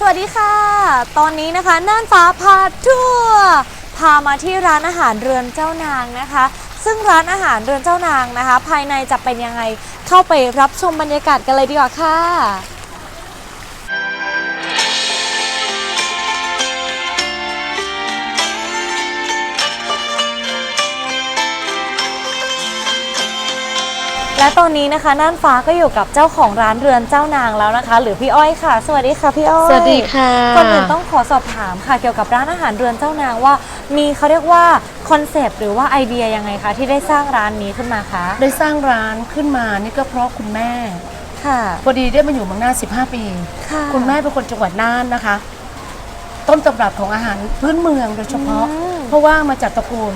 สวัสดีค่ะ ตอนนี้นะคะน่านฟ้าพาทัวร์พามาที่ร้านอาหารเรือนเจ้านางนะคะ ซึ่งร้านอาหารเรือนเจ้านางนะคะ ภายในจะเป็นยังไงเข้าไปรับชมบรรยากาศกันเลยดีกว่าค่ะ และตอนนี้นะคะน่านฟ้าก็อยู่กับเจ้าของร้านเรือนเจ้านางแล้วนะคะ หรือพี่อ้อยค่ะ สวัสดีค่ะพี่อ้อยสวัสดีค่ะก่อนอื่นต้องขอสอบถามค่ะ เกี่ยวกับร้านอาหารเรือนเจ้านางว่า มีเขาเรียกว่าคอนเซปต์หรือว่าไอเดียยังไงคะที่ได้สร้างร้านนี้ขึ้นมาคะได้สร้างร้านขึ้นมานี่ก็เพราะคุณแม่ค่ะพอดีได้มาอยู่เมืองน่าน15 ปีค่ะคุณแม่เป็นคนจังหวัดน่านนะคะ ต้นตำรับของอาหารพื้นเมืองโดยเฉพาะอืมเพราะว่ามาจากตระกูล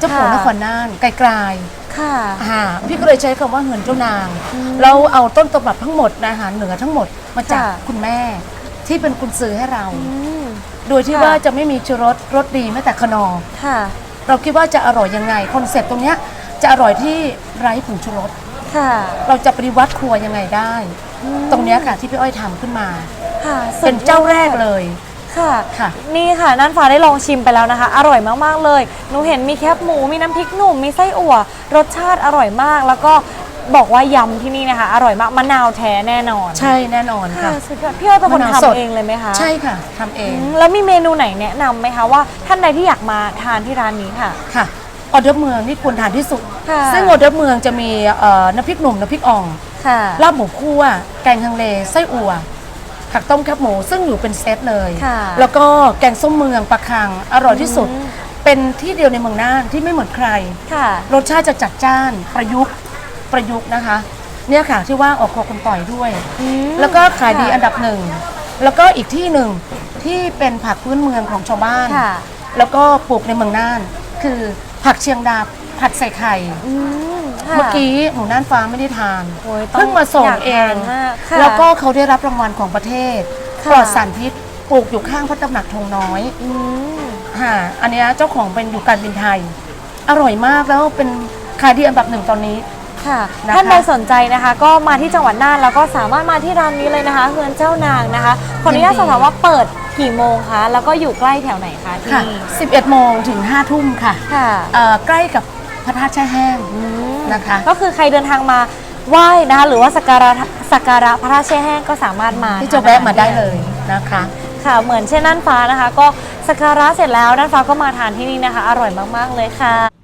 เจ้าปู่ค่ะนครน่านไกลค่ะ ๆอ่าพี่ก็เลยใช้คำว่าเหินเจ้านางอืมเราเอาต้นตำรับทั้งหมดอาหารเหนือทั้งหมดมาจากค่ะ คุณแม่ที่เป็นกุญซื้อให้เรา อืม โดยที่ค่ะ ว่าจะไม่มีชูรสรสดีแม้แต่ขนอค่ะ เราคิดว่าจะอร่อยยังไงคอนเซ็ปต์ตรงเนี้ยจะอร่อยที่ไร้ผงชูรสค่ะ เราจะปฏิวัติครัวยังไงได้อืมตรงเนี้ยค่ะที่พี่อ้อยทำขึ้นมา ค่ะสุดเป็นเจ้าแรกเลย ค่ะค่ะ นี่ค่ะน่านฟ้าได้ลองชิมไปแล้วนะคะ อร่อยมากๆเลยหนูเห็นมีแคบหมูมีน้ำพริกหนุ่มมีไส้อั่ว รสชาติอร่อยมาก แล้วก็บอกว่ายำที่นี่นะคะ อร่อยมากมะนาวแท้แน่นอนใช่แน่นอนค่ะค่ะ สุดยอดพี่อ้อยเป็นคนมะนาวสดทำเองเลยไหมคะใช่ค่ะทำเออืง มแล้วมีเมนูไหนแนะนำไหมคะว่าท่านใดที่อยากมาทานที่ร้านนี้ค่ะ ค่ะออเดอร์เมืองนี่ควรทานที่สุด ค่ะ ซึ่งออเดอร์เมืองจะมีเอ่อน้ำพริกหนุ่มน้ำพริกอ่องค่ะ ลาบหมูคั่ว แกงฮังเลไส้อั่ว ผักต้มแคบหมูซึ่งอยู่เป็นเซตเลย ค่ะแล้วก็แกงส้มเมืองปลาคังอร่อยที่สุด อืม เป็นที่เดียวในเมืองน่านที่ไม่เหมือนใคร ค่ะ รสชาติจะจัดจ้านประยุกต์ประยุกต์นะคะ เนี่ยค่ะที่ว่าออกครัวคุณต่อยด้วย อืมแล้วก็ขายดีค่ะอันดับหนึ่ง แล้วก็อีกที่หนึ่งที่เป็นผักพื้นเมืองของชาวบ้าน ค่ะ แล้วก็ปลูกในเมืองน่าน คือ ผักเชียงดาผัดใส่ไข่ อืมค่ะเมื่อกี้หนูน่านฟ้าไม่ได้ทาน โอ้ยต้องเพิ่งมาส่งอยากเอทางนมากค่ะ แล้วก็เขาได้รับรางวัลของประเทศค่ะ ปลอดสารพิษปลูกอยู่ข้างพระตำหนักธงน้อยอืม ค่ะอันเนี้ยเจ้าของเป็นอยู่การบินไทย อร่อยมากแล้วเป็นขายดีอันดับหนึ่งตอนนี้ ค่ะนะคะท่านใดสนใจนะคะ ก็มาที่จังหวัดน่านแล้วก็สามารถมาที่ร้านนี้เลยนะคะเฮือนเจ้านางนะคะขออนุญาตยินดี สอบถามว่าเปิด กี่โมงคะ แล้วก็อยู่ใกล้แถวไหนคะที่ค่ะนี่11 โมงถึง 5 ทุ่มค่ะค่ะเอ่อใกล้กับพระธาตุแช่แห้งอืมนะคะ ก็คือใครเดินทางมาไหว้นะคะหรือว่าสักการะสักการะพระธาตุแช่แห้งก็สามารถมาที่จะแวะมาได้เลยนะคะ ค่ะ เหมือนเช่นน่านฟ้านะคะ ก็สักการะเสร็จแล้วน่านฟ้าก็มาทานที่นี่นะคะ อร่อยมากๆเลยค่ะ